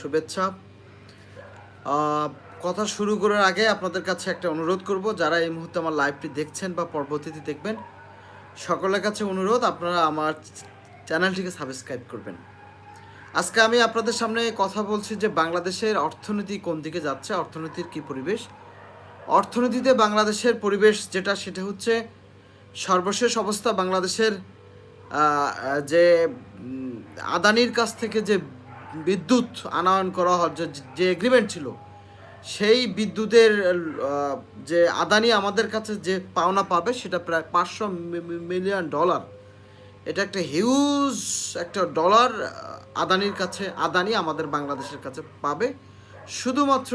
শুভেচ্ছা। কথা শুরু করার আগে আপনাদের কাছে একটা অনুরোধ করব, যারা এই মুহূর্তে আমার লাইভটি দেখছেন বা পরবর্তীতে দেখবেন, সকলের কাছে অনুরোধ, আপনারা আমার চ্যানেলটিকে সাবস্ক্রাইব করবেন। আজকে আমি আপনাদের সামনে কথা বলছি যে বাংলাদেশের অর্থনীতি কোন দিকে যাচ্ছে, অর্থনীতির কি পরিবেশ? অর্থনীতিতে বাংলাদেশের পরিবেশ যেটা, সেটা হচ্ছে সর্বশেষ অবস্থা বাংলাদেশের যে আদানির কাছ থেকে যে বিদ্যুৎ আনয়ন করা হয় যে এগ্রিমেন্ট ছিল, সেই বিদ্যুতের যে আদানি আমাদের কাছে যে পাওনা পাবে সেটা প্রায় পাঁচশো মিলিয়ন ডলার এটা একটা হিউজ একটা ডলার আদানির কাছে, আদানি আমাদের বাংলাদেশের কাছে পাবে। শুধুমাত্র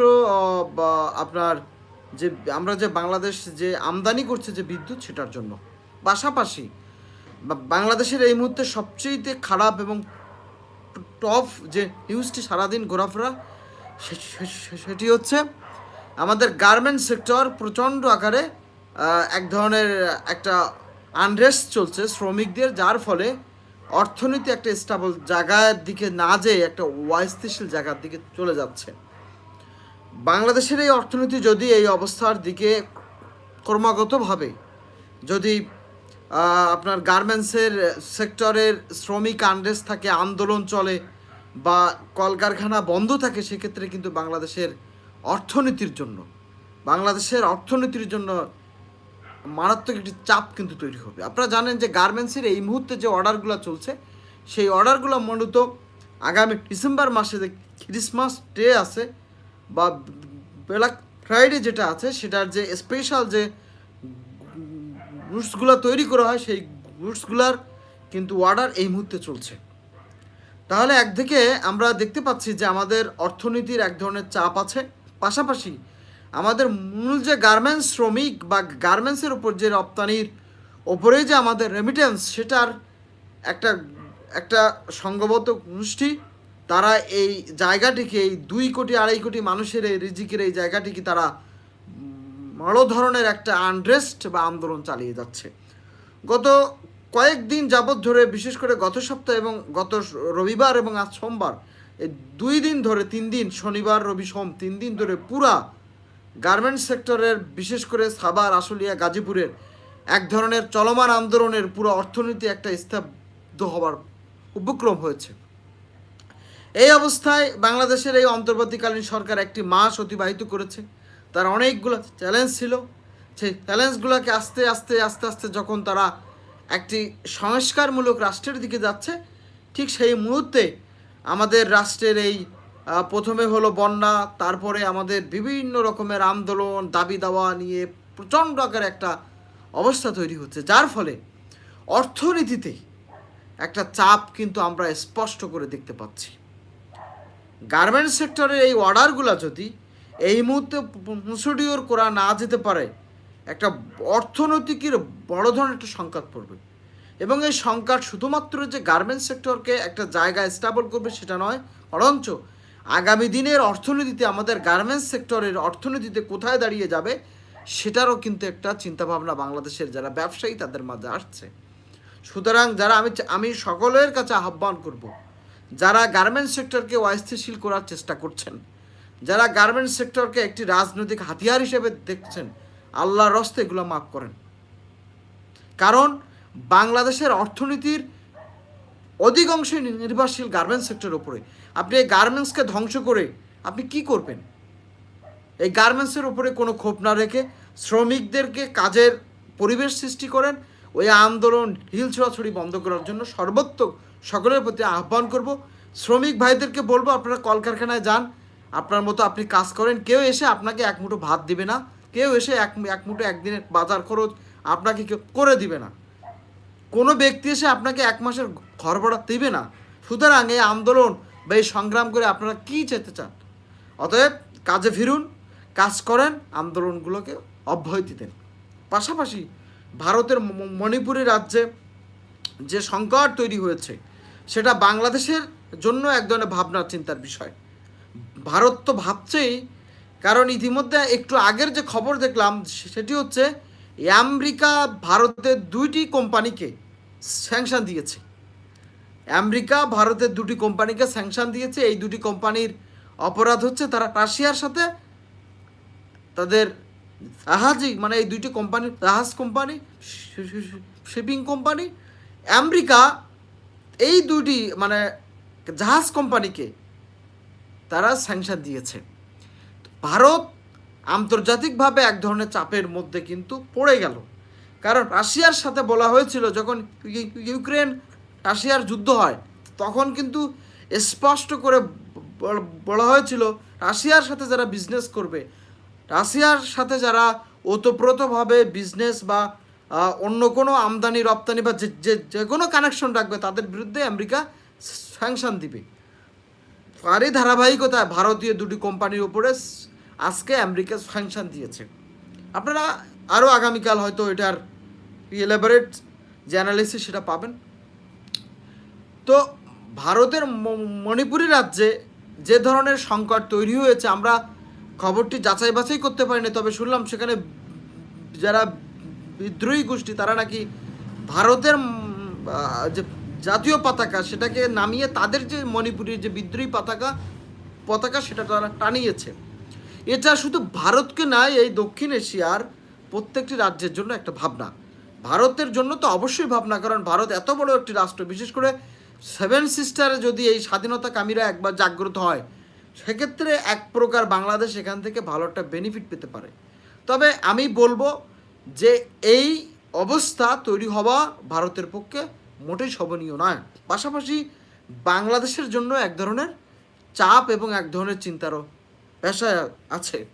আপনার যে, আমরা যে বাংলাদেশ যে আমদানি করছে যে বিদ্যুৎ সেটার জন্য। পাশাপাশি বাংলাদেশের এই মুহূর্তে সবচেয়ে খারাপ এবং টপ যে নিউজটি সারাদিন ঘোরাফেরা সেটি হচ্ছে আমাদের গার্মেন্ট সেক্টর প্রচণ্ড আকারে এক ধরনের একটা আনরেস্ট চলছে শ্রমিকদের, যার ফলে অর্থনীতি একটা স্টেবল জায়গার দিকে না যেয়ে একটা অস্থিতিশীল জায়গার দিকে চলে যাচ্ছে। বাংলাদেশের এই অর্থনীতি যদি এই অবস্থার দিকে ক্রমাগতভাবে যদি আপনার গার্মেন্টসের সেক্টরের শ্রমিক আনরেস থাকে, আন্দোলন চলে বা কলকারখানা বন্ধ থাকে, সেক্ষেত্রে কিন্তু বাংলাদেশের অর্থনীতির জন্য, বাংলাদেশের অর্থনীতির জন্য মারাত্মক একটি চাপ কিন্তু তৈরি হবে। আপনারা জানেন যে গার্মেন্টসের এই মুহূর্তে যে অর্ডারগুলো চলছে, সেই অর্ডারগুলো মূলত আগামী ডিসেম্বর মাসে যে ক্রিসমাস ডে আছে বা ব্ল্যাক ফ্রাইডে যেটা আছে, সেটার যে স্পেশাল যে গুডসগুলো তৈরি করা হয়, সেই গুডসগুলার কিন্তু অর্ডার এই মুহূর্তে চলছে। তাহলে একদিকে আমরা দেখতে পাচ্ছি যে আমাদের অর্থনীতির এক ধরনের চাপ আছে, পাশাপাশি আমাদের মূল যে গার্মেন্টস শ্রমিক বা গার্মেন্টসের উপর যে রপ্তানির ওপরে যে আমাদের রেমিটেন্স সেটার একটা একটা সংঘবদ্ধ গোষ্ঠী, তারা এই জায়গাটিকে, এই দুই কোটি, আড়াই কোটি মানুষের এই রিজিকের এই জায়গাটিকে তারা বড় ধরনের একটা আনরেস্ট বা আন্দোলন চালিয়ে যাচ্ছে। গত কয়েকদিন যাবৎ ধরে, বিশেষ করে গত সপ্তাহ এবং গত রবিবার এবং আজ সোমবার, এই দুই দিন ধরে, তিন দিন, শনিবার, রবি সোম, তিন দিন ধরে পুরা গার্মেন্টস সেক্টরের বিশেষ করে সাবার আশুলিয়া, গাজীপুরের এক ধরনের চলমান আন্দোলনের পুরো অর্থনীতি একটা স্তব্ধ হবার উপক্রম হয়েছে। এই অবস্থায় বাংলাদেশের এই অন্তর্বর্তীকালীন সরকার একটি মাস অতিবাহিত করেছে। তার অনেকগুলো চ্যালেঞ্জ ছিল। সেই চ্যালেঞ্জগুলোকে আস্তে আস্তে আস্তে আস্তে যখন তারা একটি সংস্কারমূলক রাষ্ট্রের দিকে যাচ্ছে, ঠিক সেই মুহূর্তে আমাদের রাষ্ট্রের এই প্রথমে হলো বন্যা, তারপরে আমাদের বিভিন্ন রকমের আন্দোলন, দাবি দাওয়া নিয়ে প্রচণ্ড আকারে একটা অবস্থা তৈরি হচ্ছে। যার ফলে অর্থনীতিতে একটা চাপ কিন্তু আমরা স্পষ্ট করে দেখতে পাচ্ছি। গার্মেন্টস সেক্টরের এই অর্ডারগুলো যদি এই মুহূর্তে প্রসিডিওর করা না যেতে পারে, একটা অর্থনৈতিকের বড় ধরনের একটা সংকট পড়বে। এবং এই সংকট শুধুমাত্র যে গার্মেন্টস সেক্টরকে একটা জায়গায় স্টেবল করবে সেটা নয়, বরঞ্চ আগামী দিনের অর্থনীতিতে আমাদের গার্মেন্টস সেক্টরের অর্থনীতিতে কোথায় দাঁড়িয়ে যাবে, সেটারও কিন্তু একটা চিন্তাভাবনা বাংলাদেশের যারা ব্যবসায়ী তাদের মাঝে আসছে। সুতরাং যারা আমি আমি সকলের কাছে আহ্বান করব, যারা গার্মেন্টস সেক্টরকে অস্থিতিশীল করার চেষ্টা করছেন যারা গার্মেন্টস সেক্টরকে একটি রাজনৈতিক হাতিয়ার হিসেবে দেখছেন, আল্লাহর রস্তে এগুলো মাফ করেন। কারণ বাংলাদেশের অর্থনীতির অধিকাংশই নির্ভরশীল গার্মেন্টস সেক্টরের উপরে। আপনি এই গার্মেন্টসকে ধ্বংস করে আপনি কি করবেন? এই গার্মেন্টসের উপরে কোনো ক্ষোভ না রেখে শ্রমিকদেরকে কাজের পরিবেশ সৃষ্টি করেন। ওই আন্দোলন ঢিল ছোড়াছড়ি বন্ধ করার জন্য সর্বত্র সকলের প্রতি আহ্বান করব। শ্রমিক ভাইদেরকে বলব, আপনারা কলকারখানায় যান আপনার মতো আপনি কাজ করেন, কেউ এসে আপনাকে এক মুঠো ভাত দিবে না, কেউ এসে এক এক মুঠো একদিনের বাজার খরচ আপনাকে কেউ করে দিবে না। কোনো ব্যক্তি এসে আপনাকে এক মাসের ঘর ভাড়া দেবে না। সুতরাং এই আন্দোলন বা এই সংগ্রাম করে আপনারা কী যেতে চান? অতএব কাজে ফিরুন, কাজ করেন, আন্দোলনগুলোকে অব্যাহতি দেন। পাশাপাশি ভারতের মণিপুরি রাজ্যে যে সংকট তৈরি হয়েছে, সেটা বাংলাদেশের জন্য এক ধরনের ভাবনা চিন্তার বিষয়। ভারত তো ভাবছেই, কারণ ইতিমধ্যে একটু আগের যে খবর দেখলাম সেটি হচ্ছে আমেরিকা ভারতের দুইটি কোম্পানিকে স্যাংশন দিয়েছে। আমেরিকা ভারতের দুটি কোম্পানিকে স্যাংশন দিয়েছে, এই দুটি কোম্পানির অপরাধ হচ্ছে তারা রাশিয়ার সাথে তাদের জাহাজি মানে এই দুইটি কোম্পানি জাহাজ কোম্পানি, শিপিং কোম্পানি, আমেরিকা এই দুটি মানে জাহাজ কোম্পানিকে তারা স্যাংশন দিয়েছে। ভারত আন্তর্জাতিকভাবে এক ধরনের চাপের মধ্যে কিন্তু পড়ে গেল। কারণ রাশিয়ার সাথে বলা হয়েছিল, যখন ইউ- ইউক্রেন রাশিয়ার যুদ্ধ হয়, তখন কিন্তু স্পষ্ট করে বলা হয়েছিল, রাশিয়ার সাথে যারা বিজনেস করবে, রাশিয়ার সাথে যারা ওতপ্রোতভাবে বিজনেস বা অন্য কোনো আমদানি, রপ্তানি বা যে যে কোনো কানেকশন রাখবে, তাদের বিরুদ্ধে আমেরিকা স্যাংশন দিবে। তারই ধারাবাহিকতায় ভারতীয় দুটি কোম্পানির উপরে আজকে আমেরিকা স্যাংশন দিয়েছে। আপনারা আরও আগামীকাল হয়তো এটার এলাবোরেট যে অ্যানালিসিস সেটা পাবেন। তো ভারতের মণিপুরি রাজ্যে যে ধরনের সংকট তৈরি হয়েছে, আমরা খবরটি যাচাই বাছাই করতে পারিনি, তবে শুনলাম সেখানে যারা বিদ্রোহী গোষ্ঠী, তারা নাকি ভারতের যে জাতীয় পতাকা, সেটাকে নামিয়ে তাদের যে মণিপুরের যে বিদ্রোহী পতাকা পতাকা সেটা তারা টানিয়েছে। এটা শুধু ভারতকে নয়, এই দক্ষিণ এশিয়ার প্রত্যেকটি রাজ্যের জন্য একটা ভাবনা। ভারতের জন্য তো অবশ্যই ভাবনা, কারণ ভারত এত বড় একটি রাষ্ট্র, বিশেষ করে সেভেন সিস্টারে যদি এই স্বাধীনতা কামীরা একবার জাগ্রত হয়, সেক্ষেত্রে এক প্রকার বাংলাদেশ এখান থেকে ভালো একটা বেনিফিট পেতে পারে। তবে আমি বলব যে এই অবস্থা তৈরি হওয়া ভারতের পক্ষে মোটেই শোভনীয় নয়। পাশাপাশি বাংলাদেশের জন্য এক ধরনের চাপ এবং এক ধরনের চিন্তারও পেশা আছে।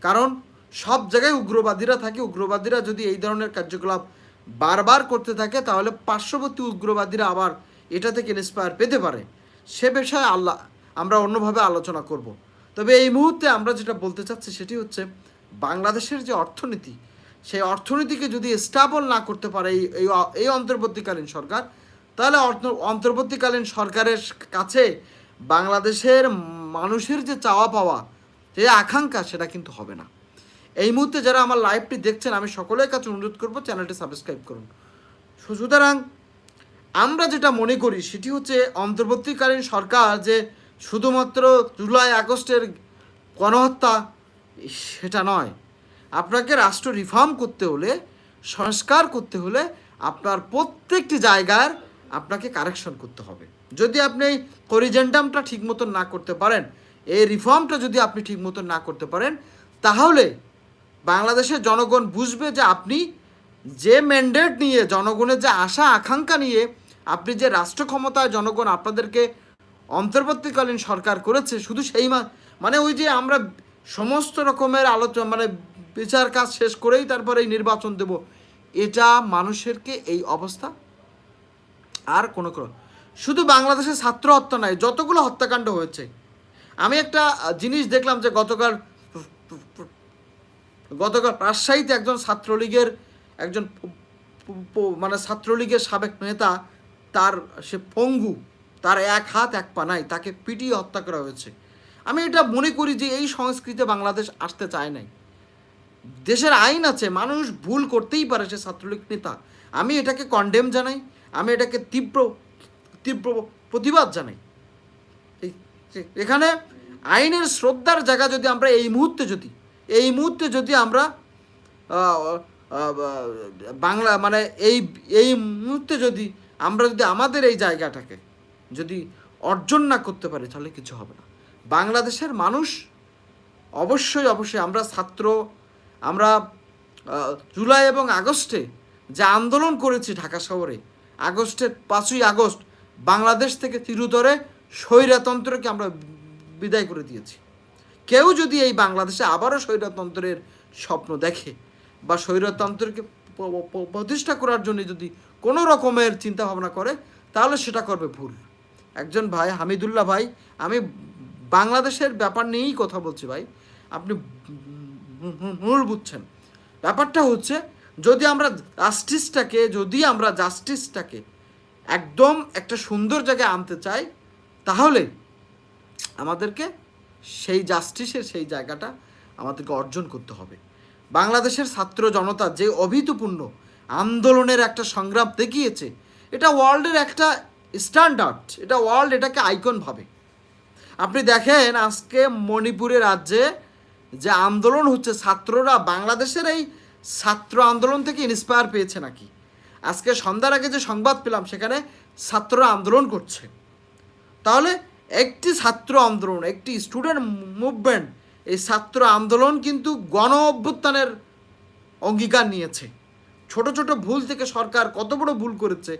কারণ সব জায়গায় উগ্রবাদীরা থাকে, উগ্রবাদীরা যদি এই ধরনের কার্যকলাপ বারবার করতে থাকে, তাহলে পার্শ্ববর্তী উগ্রবাদীরা আবার এটা থেকে ইন্সপায়ার পেতে পারে। সে বিষয়ে আল্লাহ আমরা অন্যভাবে আলোচনা করব। তবে এই মুহূর্তে আমরা যেটা বলতে চাচ্ছি সেটি হচ্ছে, বাংলাদেশের যে অর্থনীতি সেই অর্থনীতিকে যদি স্টাবল না করতে পারে এই এই অন্তর্বর্তীকালীন সরকার, তাহলে অন্তর্বর্তীকালীন সরকারের কাছে বাংলাদেশের মানুষের যে চাওয়া পাওয়া, যে আকাঙ্ক্ষা, সেটা কিন্তু হবে না। এই মুহূর্তে যারা আমার লাইভটি দেখছেন, আমি সকলের কাছে অনুরোধ করব, চ্যানেলটি সাবস্ক্রাইব করুন। সুতরাং, আমরা যেটা মনে করি, সেটি হচ্ছে অন্তর্বর্তীকালীন সরকার যে শুধুমাত্র জুলাই আগস্টের গণহত্যা, সেটা নয়। আপনাকে রাষ্ট্র রিফর্ম করতে হলে, সংস্কার করতে হলে আপনার প্রত্যেকটি জায়গার আপনাকে কারেকশন করতে হবে। যদি আপনি এই করিজেন্ডামটা ঠিক মতন না করতে পারেন, এই রিফর্মটা যদি আপনি ঠিক মতন না করতে পারেন, তাহলে বাংলাদেশের জনগণ বুঝবে যে আপনি যে ম্যান্ডেট নিয়ে, জনগণের যে আশা, আকাঙ্ক্ষা নিয়ে আপনি যে রাষ্ট্র ক্ষমতায় জনগণ আপনাদেরকে অন্তর্বর্তীকালীন সরকার করেছে, শুধু সেই মানে ওই যে আমরা সমস্ত রকমের আলোচনা মানে বিচার কাজ শেষ করেই তারপরে এই নির্বাচন দেব। এটা মানুষেরকে এই অবস্থা আর কোনো কোনো শুধু বাংলাদেশের ছাত্র হত্যা নয়, যতগুলো হত্যাকাণ্ড হয়েছে। আমি একটা জিনিস দেখলাম যে গতকাল গতকাল রাজশাহীতে একজন ছাত্রলীগের একজন মানে ছাত্রলীগের সাবেক নেতা, তার সে পঙ্গু, তার এক হাত এক পা নাই, তাকে পিটিয়ে হত্যা করা হয়েছে। আমি এটা মনে করি যে এই সংস্কৃতি বাংলাদেশ আসতে চায় নাই। দেশের আইন আছে, মানুষ ভুল করতেই পারে সে ছাত্রলীগ নেতা। আমি এটাকে কন্ডেম জানাই, আমি এটাকে তীব্র তীব্র প্রতিবাদ জানাই। এখানে আইনের শ্রদ্ধার জায়গা যদি আমরা এই মুহূর্তে যদি, এই মুহূর্তে যদি আমরা বাংলা মানে এই এই মুহূর্তে যদি আমরা যদি আমাদের এই জায়গাটাকে যদি অর্জন না করতে পারি, তাহলে কিছু হবে না। বাংলাদেশের মানুষ অবশ্যই অবশ্যই আমরা ছাত্র আমরা জুলাই এবং আগস্টে যে আন্দোলন করেছি ঢাকা শহরে, আগস্টের পাঁচই আগস্ট বাংলাদেশ থেকে চিরতরে স্বৈরাতন্ত্রকে আমরা বিদায় করে দিয়েছি। কেউ যদি এই বাংলাদেশে আবারও স্বৈরতন্ত্রের স্বপ্ন দেখে বা স্বৈরতন্ত্রকে প্রতিষ্ঠা করার জন্য যদি কোনো রকমের চিন্তা ভাবনা করে, তাহলে সেটা করবে ভুল। একজন ভাই হামিদুল্লাহ ভাই, আমি বাংলাদেশের ব্যাপার নিয়েই কথা বলছি ভাই আপনি ভুল বুঝছেন। ব্যাপারটা হচ্ছে, যদি আমরা জাস্টিসটাকে যদি আমরা জাস্টিসটাকে একদম একটা সুন্দর জায়গায় আনতে চাই, তাহলে আমাদেরকে সেই জাস্টিসের সেই জায়গাটা আমাদেরকে অর্জন করতে হবে। বাংলাদেশের ছাত্র জনতা যে অভূতপূর্ণ আন্দোলনের একটা সংগ্রাম দেখিয়েছে, এটা ওয়ার্ল্ডের একটা স্ট্যান্ডার্ড এটা ওয়ার্ল্ড এটাকে আইকন ভাবে। আপনি দেখেন আজকে মণিপুরের রাজ্যে যে আন্দোলন হচ্ছে, ছাত্ররা বাংলাদেশের এই ছাত্র আন্দোলন থেকে ইন্সপায়ার পেয়েছে নাকি? আজকে সন্ধ্যার আগে যে সংবাদ পেলাম, সেখানে ছাত্ররা আন্দোলন করছে। তাহলে একটি ছাত্র আন্দোলন, একটি স্টুডেন্ট মুভমেন্ট এই ছাত্র আন্দোলন কিন্তু গণ অভ্যুত্থানের অঙ্গীকার নিয়েছে। ছোট ছোট ভুল থেকে সরকার কত বড় ভুল করেছে?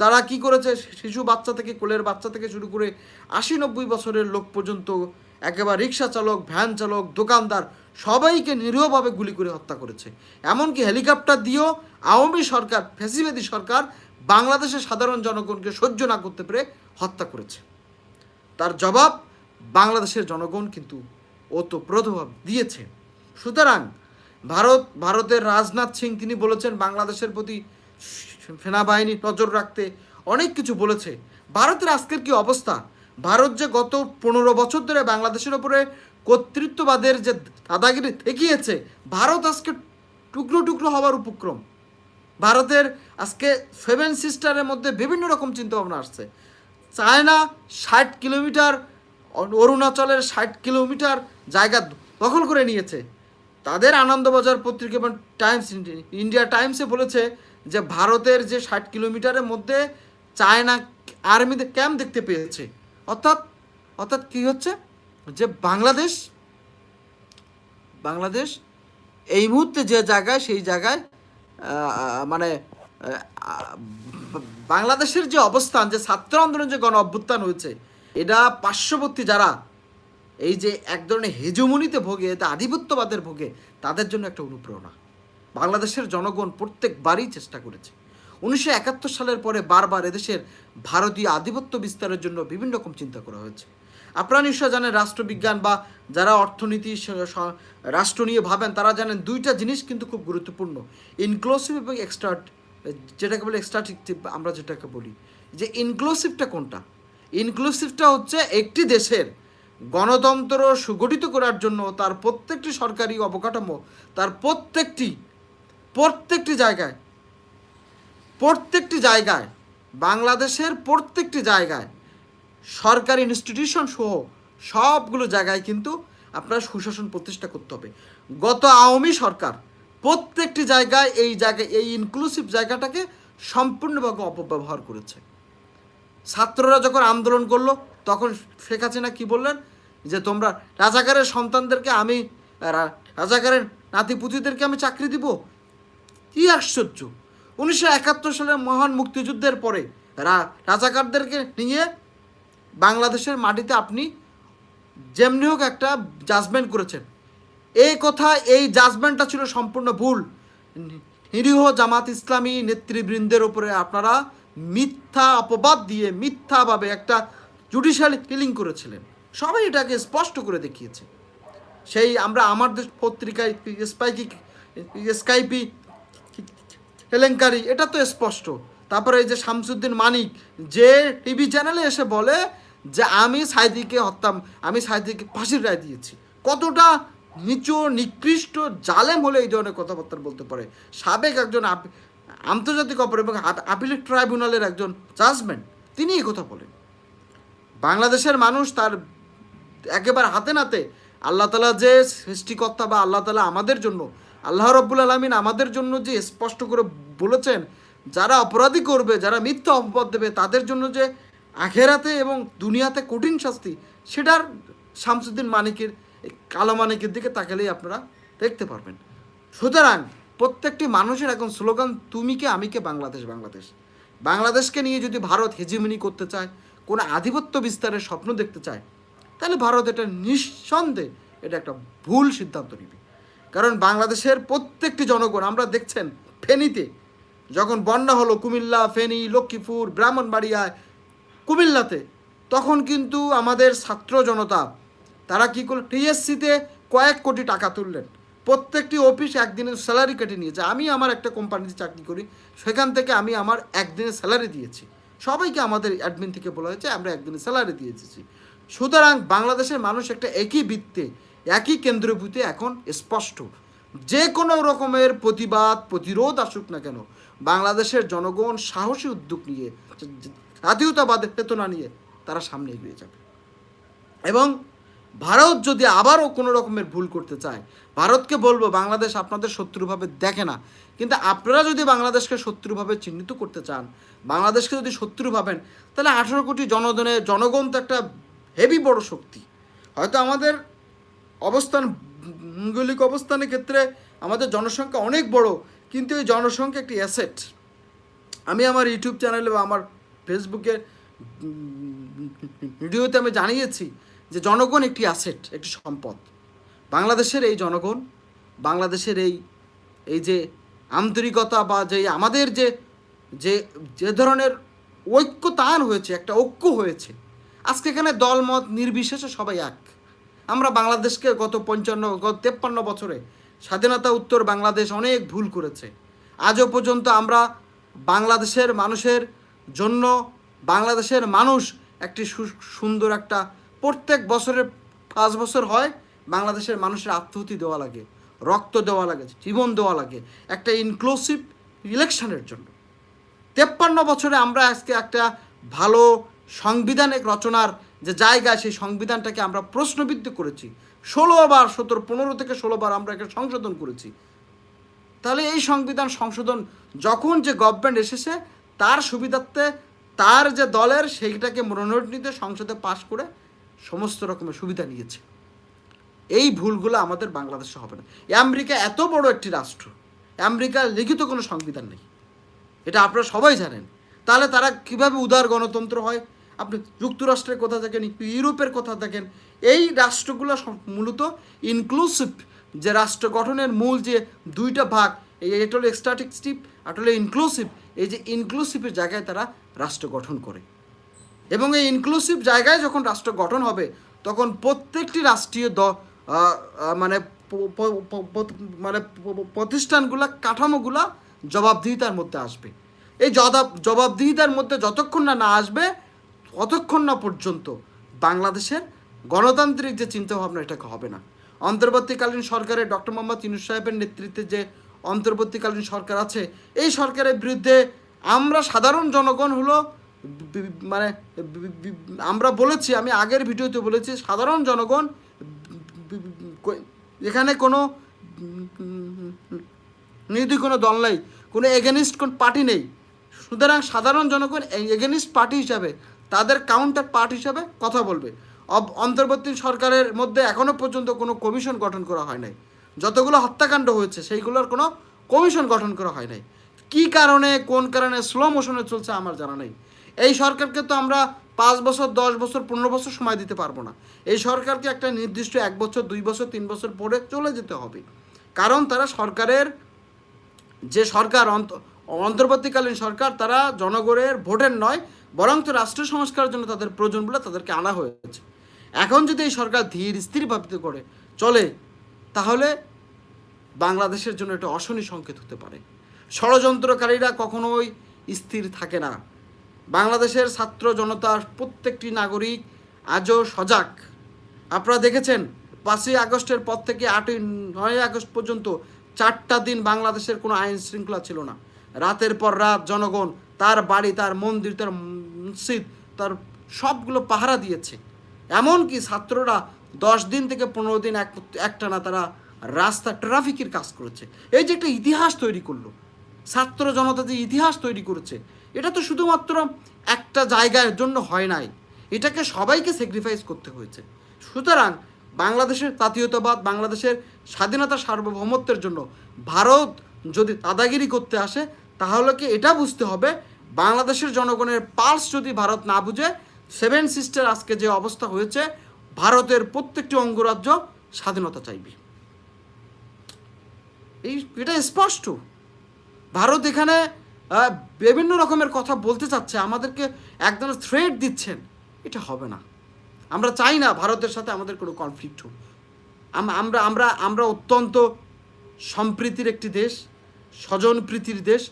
তারা কি করেছে? শিশু বাচ্চা থেকে, কোলের বাচ্চা থেকে শুরু করে আশি নব্বই বছরের লোক পর্যন্ত একেবারে রিক্সা চালক, ভ্যান চালক, দোকানদার সবাইকে নিরীহভাবে গুলি করে হত্যা করেছে। এমনকি হেলিকপ্টার দিয়েও আওয়ামী সরকার, ফেসিবাদী সরকার বাংলাদেশের সাধারণ জনগণকে সহ্য না করতে পেরে হত্যা করেছে। তার জবাব বাংলাদেশের জনগণ কিন্তু ওতপ্রোতভাব দিয়েছে। সুতরাং ভারত, ভারতের রাজনাথ সিং তিনি বলেছেন, বাংলাদেশের প্রতি সেনাবাহিনী নজর রাখতে অনেক কিছু বলেছে। ভারতের আজকের কি অবস্থা? ভারত যে গত পনেরো বছর ধরে বাংলাদেশের ওপরে কর্তৃত্ববাদের যে দাদাগিরি দেখিয়েছে ভারত আজকে টুকরো টুকরো হওয়ার উপক্রম। ভারতের আজকে সেভেন সিস্টারের মধ্যে বিভিন্ন রকম চিন্তাভাবনা আসছে। চায়না ষাট কিলোমিটার, অরুণাচলের ষাট কিলোমিটার জায়গা দখল করে নিয়েছে। তাদের আনন্দবাজার পত্রিকা এবং টাইমস, ইন্ডিয়া টাইমসে বলেছে যে ভারতের যে ষাট কিলোমিটারের মধ্যে চায়না আর্মিদের ক্যাম্প দেখতে পেয়েছে। অর্থাৎ অর্থাৎ কি হচ্ছে? যে বাংলাদেশ বাংলাদেশ এই মুহূর্তে যে জায়গায়, সেই জায়গায় মানে বাংলাদেশের যে অবস্থান, যে ছাত্র আন্দোলন যে গণ অভ্যুত্থান হয়েছে, এটা পার্শ্ববর্তী যারা, এই যে এক ধরনের হেজুমনিতে ভোগে, এটা আধিপত্যবাদের ভোগে, তাদের জন্য একটা অনুপ্রেরণা। বাংলাদেশের জনগণ প্রত্যেকবারই চেষ্টা করেছে। উনিশশো একাত্তর সালের পরে বারবার এদেশের ভারতীয় আধিপত্য বিস্তারের জন্য বিভিন্ন রকম চিন্তা করা হয়েছে। আপনারা নিশ্চয় জানেন রাষ্ট্রবিজ্ঞান বা যারা অর্থনীতি রাষ্ট্র নিয়ে ভাবেন, তারা জানেন দুইটা জিনিস কিন্তু খুব গুরুত্বপূর্ণ। ইনক্লুসিভ এবং এক্সট্রা যেটাকে বলে এক্সট্রাটিভ আমরা যেটাকে বলি। যে ইনক্লুসিভটা কোনটা? ইনক্লুসিভটা হচ্ছে একটি দেশের গণতন্ত্র সুগঠিত করার জন্য তার প্রত্যেকটি সরকারি অবকাঠামো, তার প্রত্যেকটি প্রত্যেকটি জায়গায় প্রত্যেকটি জায়গায়, বাংলাদেশের প্রত্যেকটি জায়গায় সরকারি ইনস্টিটিউশন সহ সবগুলো জায়গায় কিন্তু আপনার সুশাসন প্রতিষ্ঠা করতে হবে। গত আওয়ামী সরকার প্রত্যেকটি জায়গায় এই জায়গায় এই ইনক্লুসিভ জায়গাটাকে সম্পূর্ণভাবে অপব্যবহার করেছে। ছাত্ররা যখন আন্দোলন করল, তখন শেখ হাসিনা কি বললেন? যে তোমরা রাজাকারের সন্তানদেরকে আমি রাজাকারের নাতিপুতিদেরকে আমি চাকরি দিব। কি আশ্চর্য! উনিশশো একাত্তর সালের মহান মুক্তিযুদ্ধের পরে রাজাকারদেরকে নিয়ে বাংলাদেশের মাটিতে আপনি যেমনি হোক একটা জাজমেন্ট করেছেন। এই কথা, এই জাজমেন্টটা ছিল সম্পূর্ণ ভুল। নিরীহ জামাত ইসলামী নেতৃবৃন্দের উপরে আপনারা মিথ্যা অপবাদ দিয়ে মিথ্যাভাবে একটা জুডিশিয়াল কিলিং করেছিলেন। সবাই এটাকে স্পষ্ট করে দেখিয়েছে। সেই আমরা আমার দেশ পত্রিকায় স্পাইকি স্কাইপি কেলেঙ্কারি এটা তো স্পষ্ট। তারপরে এই যে শামসুদ্দিন মানিক, যে টিভি চ্যানেলে এসে বলে যে, আমি সাইদিকে হত্যাম, আমি সাইদিকে ফাঁসির রায় দিয়েছি। কতটা নিচু, নিকৃষ্ট, জালেম হলে এই ধরনের কথাবার্তা বলতে পারে। সাবেক একজন আন্তর্জাতিক অপরাধ এবং আপ- আপিলেট ট্রাইব্যুনালের একজন জাজমেন্ট তিনি এই কথা বলেন। বাংলাদেশের মানুষ তার একেবারে হাতে নাতে আল্লাহ তালা যে সৃষ্টিকর্তা বা আল্লাহ তালা আমাদের জন্য আল্লাহ রব্বুল আলমিন আমাদের জন্য যে স্পষ্ট করে বলেছেন, যারা অপরাধী করবে, যারা মিথ্যা অপবাদ দেবে, তাদের জন্য যে আখেরাতে এবং দুনিয়াতে কঠিন শাস্তি, সেটার শামসুদ্দিন মানিকের, কালো মানিকের দিকে তাকালেই আপনারা দেখতে পারবেন। সুতরাং প্রত্যেকটি মানুষের এখন স্লোগান, তুমি কে, আমি কে, বাংলাদেশ বাংলাদেশ? বাংলাদেশকে নিয়ে যদি ভারত হেজিমিনি করতে চায়, কোনো আধিপত্য বিস্তারের স্বপ্ন দেখতে চায়, তাহলে ভারত এটা নিঃসন্দেহে এটা একটা ভুল সিদ্ধান্ত নেবে। কারণ বাংলাদেশের প্রত্যেকটি জনগণ, আমরা দেখছেন ফেনীতে, যখন বন্যা হলো কুমিল্লা, ফেনী, লক্ষ্মীপুর ব্রাহ্মণবাড়িয়ায় কুমিল্লাতে, তখন কিন্তু আমাদের ছাত্র জনতা, তারা কী করল, টিএসসিতে কয়েক কোটি টাকা তুললেন। প্রত্যেকটি অফিস একদিনের স্যালারি কেটে নিয়েছে। আমি আমার একটা কোম্পানিতে চাকরি করি, সেখান থেকে আমি আমার একদিনের স্যালারি দিয়েছি। সবাইকে আমাদের অ্যাডমিন থেকে বলা হয়েছে, আমরা একদিনের স্যালারি দিয়ে দিয়েছি। সুতরাং বাংলাদেশের মানুষ একটা একই বৃত্তে একই কেন্দ্রভূতে এখন স্পষ্ট। যে কোনো রকমের প্রতিবাদ, প্রতিরোধ আসুক না কেন, বাংলাদেশের জনগণ সাহসী উদ্যোগ নিয়ে, জাতীয়তাবাদের চেতনা নিয়ে তারা সামনে এগিয়ে যাবে। এবং ভারত যদি আবারও কোনো রকমের ভুল করতে চায়, ভারতকে বলব বাংলাদেশ আপনাদের শত্রুভাবে দেখে না, কিন্তু আপনারা যদি বাংলাদেশকে শত্রুভাবে চিহ্নিত করতে চান, বাংলাদেশকে যদি শত্রু ভাবেন, তাহলে আঠেরো কোটি জনগণের, জনগণ তো একটা হেভি বড় শক্তি। হয়তো আমাদের অবস্থান, ভৌগোলিক অবস্থানের ক্ষেত্রে আমাদের জনসংখ্যা অনেক বড়, কিন্তু এই জনসংখ্যা একটি অ্যাসেট আমি আমার ইউটিউব চ্যানেলে বা আমার ফেসবুকে ভিডিওতে আমি জানিয়েছি যে জনগণ একটি অ্যাসেট একটি সম্পদ। বাংলাদেশের এই জনগণ, বাংলাদেশের এই এই যে আন্তরিকতা বা যে আমাদের যে যে যে ধরনের ঐক্য তান হয়েছে, একটা ঐক্য হয়েছে, আজকে এখানে দলমত নির্বিশেষে সবাই এক। আমরা বাংলাদেশকে গত পঞ্চান্ন, গত তেপ্পান্ন বছরে স্বাধীনতা উত্তর বাংলাদেশ অনেক ভুল করেছে। আজও পর্যন্ত আমরা বাংলাদেশের মানুষের জন্য বাংলাদেশের মানুষ একটি সুন্দর একটা প্রত্যেক বছরের পাঁচ বছর হয় বাংলাদেশের মানুষের আত্মহতি দেওয়া লাগে, রক্ত দেওয়া লাগে, জীবন দেওয়া লাগে একটা ইনক্লুসিভ ইলেকশনের জন্য। তেপ্পান্ন বছরে আমরা আজকে একটা ভালো সাংবিধানিক রচনার যে জায়গায় সেই সংবিধানটাকে আমরা প্রশ্নবিদ্ধ করেছি, ষোলো বার সতেরো, পনেরো থেকে ষোলো বার আমরা একে সংশোধন করেছি। তাহলে এই সংবিধান সংশোধন যখন যে গভর্নমেন্ট এসেছে, তার সুবিধার্থে তার যে দলের সেইটাকে মনোনয়ন নিতে সংসদে পাশ করে সমস্ত রকমের সুবিধা নিয়েছে। এই ভুলগুলো আমাদের বাংলাদেশে হবে না। আমেরিকা এত বড় একটি রাষ্ট্র আমেরিকার লিখিত কোনো সংবিধান নেই। এটা আপনারা সবাই জানেন। তাহলে তারা কীভাবে উদার গণতন্ত্র হয়? আপনি যুক্তরাষ্ট্রের কথা দেখেন ইউরোপের কথা দেখেন, এই রাষ্ট্রগুলো মূলত ইনক্লুসিভ যে রাষ্ট্র গঠনের মূল যে দুইটা ভাগ, এই এটা হলো এক্সট্রাটিক স্টিপ আর ইনক্লুসিভ এই যে ইনক্লুসিভের জায়গায় তারা রাষ্ট্র গঠন করে। এবং এই ইনক্লুসিভ জায়গায় যখন রাষ্ট্র গঠন হবে, তখন প্রত্যেকটি রাষ্ট্রীয় দ মানে মানে প্রতিষ্ঠানগুলা, কাঠামোগুলা জবাবদিহিতার মধ্যে আসবে। এই জবাব জবাবদিহিতার মধ্যে যতক্ষণ না না আসবে ততক্ষণ না পর্যন্ত বাংলাদেশের গণতান্ত্রিক যে চিন্তাভাবনা, এটাকে হবে না। অন্তর্বর্তীকালীন সরকারের ডক্টর মোহাম্মদ ইনুস সাহেবের নেতৃত্বে যে অন্তর্বর্তীকালীন সরকার আছে, এই সরকারের বিরুদ্ধে আমরা সাধারণ জনগণ হলো মানে আমরা বলেছি, আমি আগের ভিডিওতে বলেছি, সাধারণ জনগণ এখানে কোনো নির্দি কোনো দল নেই, কোনো এগেনিস্ট কোন পার্টি নেই। সুতরাং সাধারণ জনগণ এগেনিস্ট পার্টি হিসাবে তাদের কাউন্টার পার্ট হিসাবে কথা বলবে। অন্তর্বর্তী সরকারের মধ্যে এখনও পর্যন্ত কোনো কমিশন গঠন করা হয় নাই। যতগুলো হত্যাকাণ্ড হয়েছে, সেইগুলোর কোনো কমিশন গঠন করা হয় নাই। কী কারণে, কোন কারণে স্লো মোশনে চলছে আমার জানা নেই। এই সরকারকে তো আমরা পাঁচ বছর, দশ বছর, পনেরো বছর সময় দিতে পারব না। এই সরকারকে একটা নির্দিষ্ট এক বছর, দুই বছর, তিন বছর পরে চলে যেতে হবে। কারণ তারা সরকারের যে সরকার, অন্ত- অন্তর্বর্তীকালীন সরকার, তারা জনগণের ভোটের নয় বরং তো রাষ্ট্র সংস্কারের জন্য তাদের প্রয়োজন বলে তাদেরকে আনা হয়েছে। এখন যদি এই সরকার ধীর স্থির ভাবিত করে, চলে, তাহলে বাংলাদেশের জন্য এটা অশনি সংকেত হতে পারে। ষড়যন্ত্রকারীরা কখনোই স্থির থাকে না। বাংলাদেশের ছাত্র জনতার প্রত্যেকটি নাগরিক আজও সজাগ। আপনারা দেখেছেন, পাঁচই আগস্টের পর থেকে আটই নয় আগস্ট পর্যন্ত চারটা দিন বাংলাদেশের কোনো আইন শৃঙ্খলা ছিল না। রাতের পর রাত জনগণ তার বাড়ি, তার মন্দির, তার মসজিদ, তার সবগুলো পাহারা দিয়েছে। এমনকি ছাত্ররা দশ দিন থেকে পনেরো দিন এক একটানা তারা রাস্তা ট্রাফিকের কাজ করেছে। এই যে একটা ইতিহাস তৈরি করল, ছাত্র জনতা যে ইতিহাস তৈরি করেছে, এটা তো শুধুমাত্র একটা জায়গার জন্য হয় নাই। এটাকে সবাইকে স্যাক্রিফাইস করতে হয়েছে। সুতরাং বাংলাদেশের জাতীয়তাবাদ, বাংলাদেশের স্বাধীনতা সার্বভৌমত্বের জন্য ভারত যদি দাদাগিরি করতে আসে, তাহলে কি এটা বুঝতে হবে বাংলাদেশের জনগণের পালস যদি ভারত না বুঝে, সেভেন সিস্টার আজকে যে অবস্থা হয়েছে, ভারতের প্রত্যেকটি অঙ্গরাজ্য স্বাধীনতা চাইবে। এই, এটা স্পষ্ট। ভারত এখানে বিভিন্ন রকমের কথা বলতে চাচ্ছে, আমাদেরকে এক ধরনের থ্রেট দিচ্ছেন। এটা হবে না। আমরা চাই না ভারতের সাথে আমাদের কোনো কনফ্লিক্ট হোক। আমরা আমরা আমরা অত্যন্ত সম্প্রীতির একটি দেশ স্বজনপ্রীতির দেশ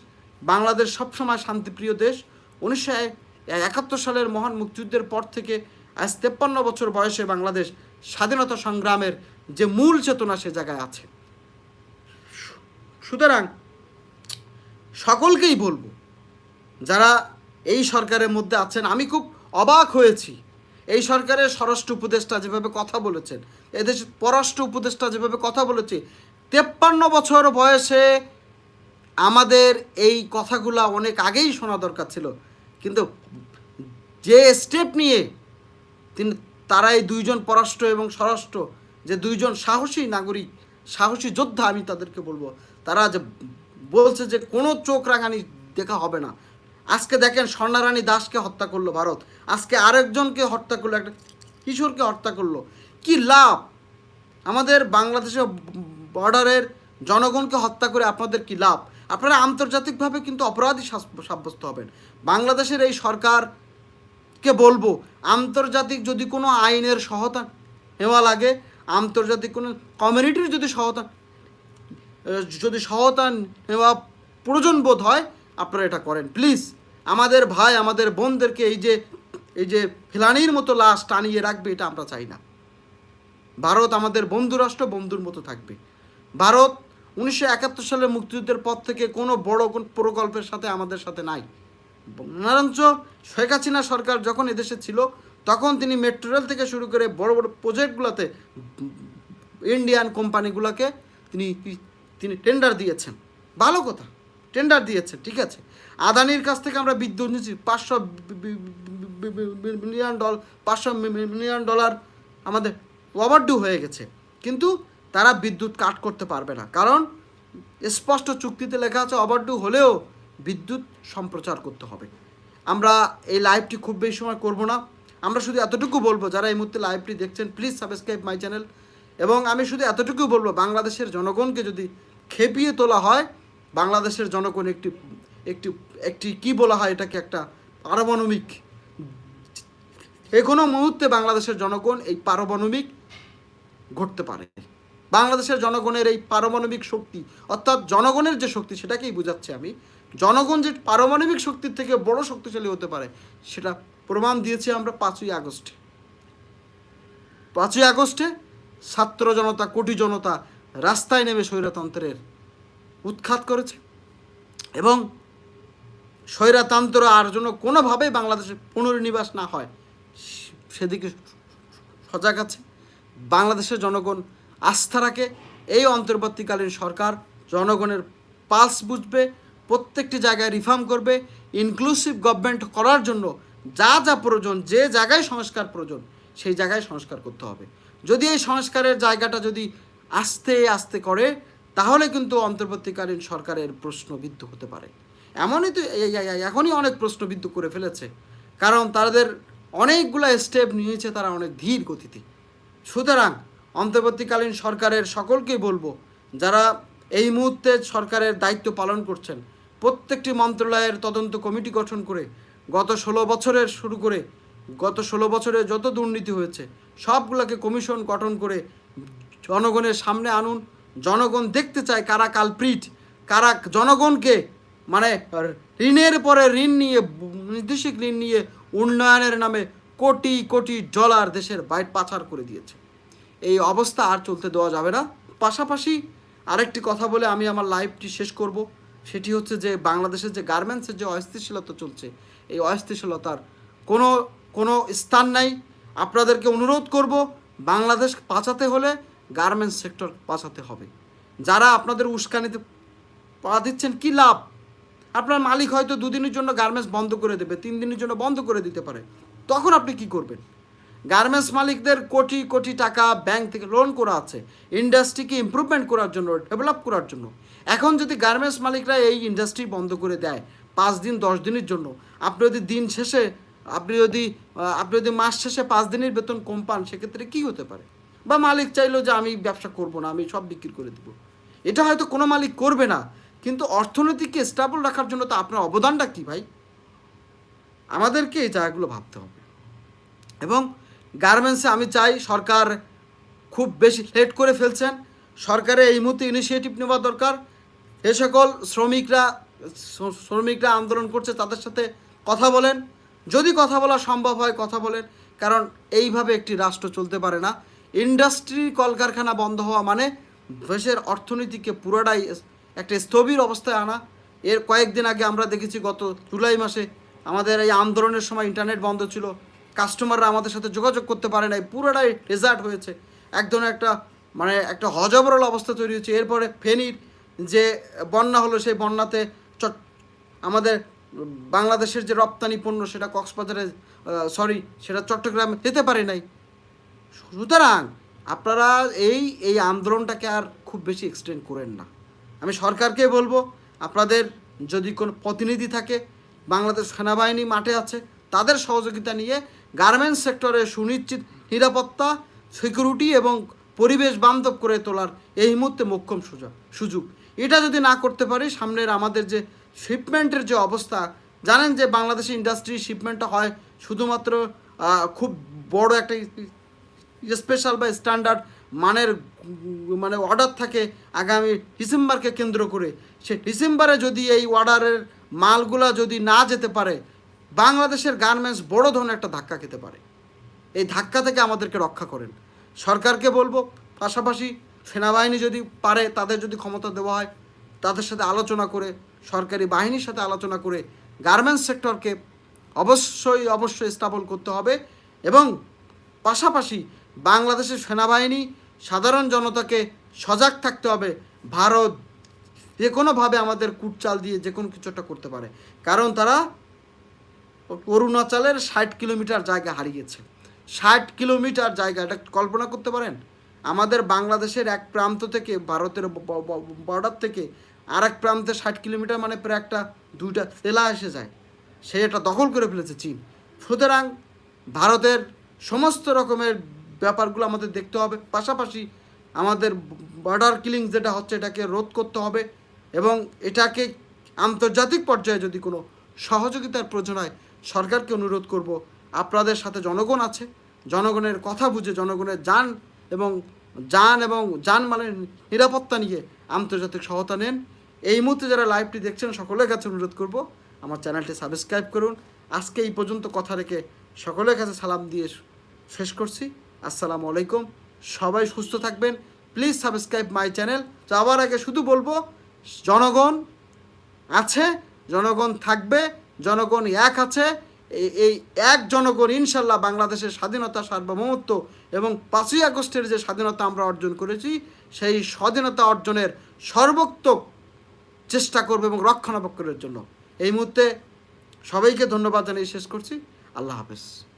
বাংলাদেশ সবসময় শান্তিপ্রিয় দেশ। উনিশশো একাত্তর সালের মহান মুক্তিযুদ্ধের পর থেকে আজ তেপ্পান্ন বছর বয়সে বাংলাদেশ স্বাধীনতা সংগ্রামের যে মূল চেতনা সে জায়গায় আছে। সুতরাং সকলকেই বলব, যারা এই সরকারের মধ্যে আছেন, আমি খুব অবাক হয়েছি। এই সরকারের স্বরাষ্ট্র উপদেষ্টা যেভাবে কথা বলেছেন, এদেশের পররাষ্ট্র উপদেষ্টা যেভাবে কথা বলেছে, তেপ্পান্ন বছর বয়সে আমাদের এই কথাগুলো অনেক আগেই শোনা দরকার ছিল। কিন্তু যে স্টেপ নিয়ে তিনি তারা এই দুইজন পররাষ্ট্র এবং স্বরাষ্ট্র, যে দুইজন সাহসী নাগরিক, সাহসী যোদ্ধা আমি তাদেরকে বলব, তারা যে বলছে যে কোনো চোখ রাঙানি দেখা হবে না। আজকে দেখেন স্বর্ণারানী দাসকে হত্যা করল ভারত। আজকে আরেকজনকে হত্যা করল, একটা কিশোরকে হত্যা করল। কি লাভ? আমাদের বাংলাদেশের বর্ডারের জনগণকে হত্যা করে আপনাদের কি লাভ? আপনারা আন্তর্জাতিকভাবে কিন্তু অপরাধী সাব্যস্ত হবেন। বাংলাদেশের এই সরকারকে বলব, আন্তর্জাতিক যদি কোনো আইনের সহতা নেওয়া লাগে, আন্তর্জাতিক কোনো কমিউনিটির যদি সহতা যদি সহতা নেওয়া প্রয়োজন বোধ হয়, আপনারা এটা করেন। প্লিজ আমাদের ভাই, আমাদের বোনদেরকে এই যে এই যে ফেলানির মতো লাশ টানিয়ে রাখবে, এটা আমরা চাই না। ভারত আমাদের বন্ধু রাষ্ট্র বন্ধুর মতো থাকবে। ভারত উনিশশো একাত্তর সালের মুক্তিযুদ্ধের পর থেকে কোনো বড় কোন প্রকল্পের সাথে আমাদের সাথে নাই নারায়ণচ শেখ হাসিনা সরকার যখন এদেশে ছিল তখন তিনি মেট্রো রেল থেকে শুরু করে বড় বড় প্রজেক্টগুলোতে ইন্ডিয়ান কোম্পানিগুলোকে তিনি তিনি টেন্ডার দিয়েছেন ভালো কথা টেন্ডার দিয়েছেন ঠিক আছে আদানির কাছ থেকে আমরা বিদ্যুৎ নিচ্ছি পাঁচশো মিলিয়ন ডল পাঁচশো মিলিয়ন ডলার আমাদের ওভারডু হয়ে গেছে কিন্তু তারা বিদ্যুৎ কাট করতে পারবে না। কারণ স্পষ্ট চুক্তিতে লেখা আছে ওভারডু হলেও বিদ্যুৎ সম্প্রচার করতে হবে। আমরা এই লাইভটি খুব বেশি সময় করব না। আমরা শুধু এতটুকু বলব, যারা এই মুহূর্তে লাইভটি দেখছেন প্লিজ সাবস্ক্রাইব মাই চ্যানেল এবং আমি শুধু এতটুকু বলব, বাংলাদেশের জনগণকে যদি খেপিয়ে তোলা হয়, বাংলাদেশের জনগণ একটি একটি একটি কি বলা হয় এটাকে একটা পারমাণবিক কোনো মুহূর্তে বাংলাদেশের জনগণ এই পারমাণবিক ঘটতে পারে। বাংলাদেশের জনগণের এই পারমাণবিক শক্তি, অর্থাৎ জনগণের যে শক্তি, সেটাকেই বোঝাচ্ছি আমি। জনগণ যে পারমাণবিক শক্তির থেকে বড় শক্তিশালী হতে পারে, সেটা প্রমাণ দিয়েছি আমরা পাঁচই আগস্টে। পাঁচই আগস্টে ছাত্র জনতা, কোটি জনতা রাস্তায় নেমে স্বৈরতন্ত্রের উৎখাত করেছে এবং স্বৈরতন্ত্র আর জন্য কোনোভাবেই বাংলাদেশে পুনর্নিবাস না হয় সেদিকে সজাগ আছে। বাংলাদেশের জনগণ আস্থা রাখে। এই অন্তর্বর্তীকালীন সরকার জনগণের পালস বুঝবে, প্রত্যেকটি জায়গায় রিফর্ম করবে ইনক্লুসিভ গভর্নমেন্ট করার জন্য যা যা প্রয়োজন, যে জায়গায় সংস্কার প্রয়োজন, সেই জায়গায় সংস্কার করতে হবে। যদি এই সংস্কারের জায়গাটা যদি আস্তে আস্তে করে, তাহলে কিন্তু অন্তর্বর্তীকালীন সরকারের প্রশ্নবিদ্ধ হতে পারে। এমনই তো এখনই অনেক প্রশ্নবিদ্ধ করে ফেলেছে। কারণ তাদের অনেকগুলো স্টেপ নিয়েছে তারা অনেক ধীর গতিতে। সুতরাং অন্তর্বর্তীকালীন সরকারের সকলকেই বলব, যারা এই মুহূর্তে সরকারের দায়িত্ব পালন করছেন, প্রত্যেকটি মন্ত্রণালয়ের তদন্ত কমিটি গঠন করে, গত ষোলো বছরের শুরু করে, গত ষোলো বছরে যত দুর্নীতি হয়েছে, সবগুলোকে কমিশন গঠন করে জনগণের সামনে আনুন। জনগণ দেখতে চায় কারা কালপ্রিট, কারা জনগণকে মানে ঋণের পরে ঋণ নিয়ে, নির্দেশিক ঋণ নিয়ে উন্নয়নের নামে কোটি কোটি ডলার দেশের বাইট পাচার করে দিয়েছে। এই অবস্থা আর চলতে দেওয়া যাবে না। পাশাপাশি আরেকটি কথা বলে আমি আমার লাইভটি শেষ করব। সেটি হচ্ছে যে বাংলাদেশের যে গার্মেন্টসের যে অস্থিতিশীলতা চলছে, এই অস্থিতিশীলতার কোনো কোনো স্থান নাই। আপনাদেরকে অনুরোধ করব, বাংলাদেশ বাঁচাতে হলে গার্মেন্টস সেক্টর বাঁচাতে হবে। যারা আপনাদের উস্কানিতে পা দিচ্ছেন, কী লাভ? আপনার মালিক হয়তো দুদিনের জন্য গার্মেন্টস বন্ধ করে দেবে, তিন দিনের জন্য বন্ধ করে দিতে পারে। তখন আপনি কি করবেন? গার্মেন্টস মালিকদের কোটি কোটি টাকা ব্যাংক থেকে লোন করা আছে, ইন্ডাস্ট্রিকে ইমপ্রুভমেন্ট করার জন্য ডেভেলপ করার জন্য। এখন যদি গার্মেন্টস মালিকরা এই ইন্ডাস্ট্রি বন্ধ করে দেয়, পাঁচ দিন, দশ দিনের জন্য, আপনি যদি দিন শেষে, আপনি যদি আপনি যদি মাস শেষে পাঁচ দিনের বেতন কম পান, সেক্ষেত্রে কী হতে পারে? বা মালিক চাইলো যে আমি ব্যবসা করব না, আমি সব বিক্রি করে দেবো। এটা হয়তো কোনো মালিক করবে না, কিন্তু অর্থনীতিকে স্টেবল রাখার জন্য তো আপনার অবদানটা কী ভাই? আমাদেরকে এই জায়গাগুলো ভাবতে হবে। এবং গার্মেন্টসে আমি চাই সরকার খুব বেশি লেট করে ফেলছেন। সরকারের এই মুহূর্তে ইনিশিয়েটিভ নেওয়া দরকার। এ সকল শ্রমিকরা শ্রমিকরা আন্দোলন করছে, তাদের সাথে কথা বলেন। যদি কথা বলা সম্ভব হয়, কথা বলেন। কারণ এইভাবে একটি রাষ্ট্র চলতে পারে না। ইন্ডাস্ট্রি কলকারখানা বন্ধ হওয়া মানে দেশের অর্থনীতিকে পুরোটাই একটা স্থবির অবস্থায় আনা। এর কয়েকদিন আগে আমরা দেখেছি গত জুলাই মাসে আমাদের এই আন্দোলনের সময় ইন্টারনেট বন্ধ ছিল। কাস্টমাররা আমাদের সাথে যোগাযোগ করতে পারে নাই, পুরোটাই রেজার্ট হয়েছে। এক ধরনের একটা মানে একটা হজবরল অবস্থা তৈরি হয়েছে। এরপরে ফেনীর যে বন্যা হলো, সেই বন্যাতে আমাদের বাংলাদেশের যে রপ্তানি পণ্য, সেটা কক্সবাজারে সরি সেটা চট্টগ্রামে যেতে পারে নাই। সুতরাং আপনারা এই এই আন্দোলনটাকে আর খুব বেশি এক্সটেন্ড করেন না। আমি সরকারকে বলব, আপনাদের যদি কোনো প্রতিনিধি থাকে, বাংলাদেশ সেনাবাহিনী মাঠে আছে, তাদের সহযোগিতা নিয়ে গার্মেন্টস সেক্টরে সুনিশ্চিত নিরাপত্তা, সিকিউরিটি এবং পরিবেশ বান্ধব করে তোলার এই মুহূর্তে মোক্ষম সুযোগ সুযোগ। এটা যদি না করতে পারি, সামনের আমাদের যে শিপমেন্টের যে অবস্থা, জানেন যে বাংলাদেশি ইন্ডাস্ট্রি শিপমেন্টটা হয় শুধুমাত্র খুব বড় একটা স্পেশাল বা স্ট্যান্ডার্ড মানের মানে অর্ডার থাকে আগামী ডিসেম্বরকে কেন্দ্র করে। সে ডিসেম্বরে যদি এই অর্ডারের মালগুলা যদি না যেতে পারে বাংলাদেশের গার্মেন্টস বড় ধরনের একটা ধাক্কা খেতে পারে। এই ধাক্কা থেকে আমাদেরকে রক্ষা করেন। সরকারকে বলব, পাশাপাশি সেনাবাহিনী যদি পারে, তাদের যদি ক্ষমতা দেওয়া হয়, তাদের সাথে আলোচনা করে, সরকারি বাহিনীর সাথে আলোচনা করে গার্মেন্টস সেক্টরকে অবশ্যই অবশ্যই স্থাপন করতে হবে এবং পাশাপাশি বাংলাদেশের সেনাবাহিনী, সাধারণ জনতাকে সজাগ থাকতে হবে। ভারত যে কোনোভাবে আমাদের কুটচাল দিয়ে যে কোনো কিছু একটা করতে পারে। কারণ তারা অরুণাচলের ষাট কিলোমিটার জায়গা হারিয়েছে। ষাট কিলোমিটার জায়গা, এটা কল্পনা করতে পারেন? আমাদের বাংলাদেশের এক প্রান্ত থেকে, ভারতের বর্ডার থেকে আর এক প্রান্তে ষাট কিলোমিটার মানে প্রায় একটা দুইটা জেলা এসে যায়। সে এটা দখল করে ফেলেছে চীন। সুতরাং ভারতের সমস্ত রকমের ব্যাপারগুলো আমাদের দেখতে হবে। পাশাপাশি আমাদের বর্ডার কিলিং যেটা হচ্ছে, এটাকে রোধ করতে হবে এবং এটাকে আন্তর্জাতিক পর্যায়ে যদি কোনো সহযোগিতার প্রয়োজন হয় সরকারকে অনুরোধ করব, আপনাদের সাথে জনগণ আছে, জনগণের কথা বুঝে জনগণের যান এবং যান এবং যানমালের নিরাপত্তা নিয়ে আন্তর্জাতিক সহায়তা নেন। এই মুহূর্তে যারা লাইভটি দেখছেন, সকলের কাছে অনুরোধ করব, আমার চ্যানেলটি সাবস্ক্রাইব করুন। আজকে এই পর্যন্ত কথা রেখে সকলের কাছে সালাম দিয়ে শেষ করছি। আসসালামু আলাইকুম। সবাই সুস্থ থাকবেন। Please subscribe my channel. যাওয়ার আগে শুধু বলব, জনগণ আছে জনগণ থাকবে, জনগণ এক আছে এই- এক জনগণ ইনশাল্লাহ বাংলাদেশের স্বাধীনতা, সার্বভৌমত্ব এবং পাঁচই আগস্টের যে স্বাধীনতা আমরা অর্জন করেছি, সেই স্বাধীনতা অর্জনের সর্বোত্তক চেষ্টা করবে এবং রক্ষণাবেক্ষণের জন্য। এই মুহূর্তে সবাইকে ধন্যবাদ জানিয়ে শেষ করছি। আল্লাহ হাফেজ।